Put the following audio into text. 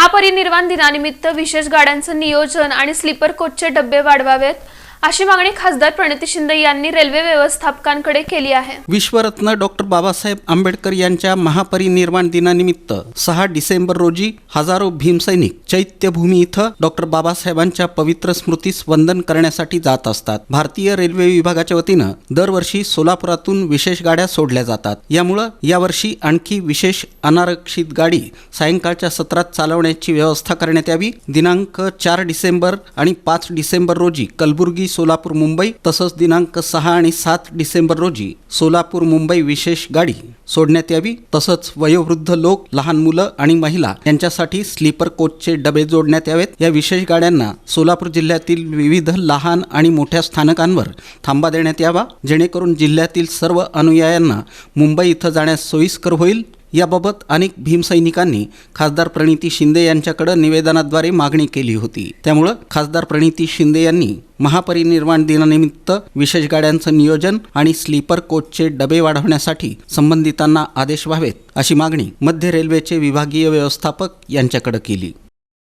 महापरिनिर्वाण दिनानिमित्त विशेष गाड्यांचं नियोजन आणि स्लीपर कोचचे डबे वाढवावेत. अशी मागणी खासदार प्रणिती शिंदे यांनी रेल्वे व्यवस्थापकांकडे केली आहे. विश्वरत्न डॉक्टर बाबासाहेब आंबेडकर यांच्या महापरिनिर्वाण दिनानिमित्त सहा डिसेंबर रोजी हजारो भीमसैनिक चैत्यभूमी इथं डॉक्टर बाबासाहेबांच्या पवित्र स्मृतीस वंदन करण्यासाठी जात असतात. भारतीय रेल्वे विभागाच्या वतीनं दरवर्षी सोलापुरातून विशेष गाड्या सोडल्या जातात. यामुळं यावर्षी आणखी विशेष अनारक्षित गाडी सायंकाळच्या सत्रात चालवण्याची व्यवस्था करण्यात यावी. दिनांक चार डिसेंबर आणि पाच डिसेंबर रोजी कलबुर्गी सोलापूर मुंबई तसंच दिनांक सहा आणि सात डिसेंबर रोजी सोलापूर मुंबई विशेष गाडी सोडण्यात यावी. तसंच वयोवृद्ध लोक लहान मुलं आणि महिला यांच्यासाठी स्लीपर कोचचे डबे जोडण्यात यावेत. या विशेष गाड्यांना सोलापूर जिल्ह्यातील विविध लहान आणि मोठ्या स्थानकांवर थांबा देण्यात यावा. जेणेकरून जिल्ह्यातील सर्व अनुयायांना मुंबई इथं जाण्यास सोयीस्कर होईल. याबाबत अनेक भीमसैनिकांनी खासदार प्रणिती शिंदे यांच्याकडे निवेदनाद्वारे मागणी केली होती. त्यामुळं खासदार प्रणिती शिंदे यांनी महापरिनिर्वाण दिनानिमित्त विशेष गाड्यांचं नियोजन आणि स्लीपर कोचचे डबे वाढवण्यासाठी संबंधितांना आदेश व्हावेत अशी मागणी मध्य रेल्वेचे विभागीय व्यवस्थापक यांच्याकडे केली.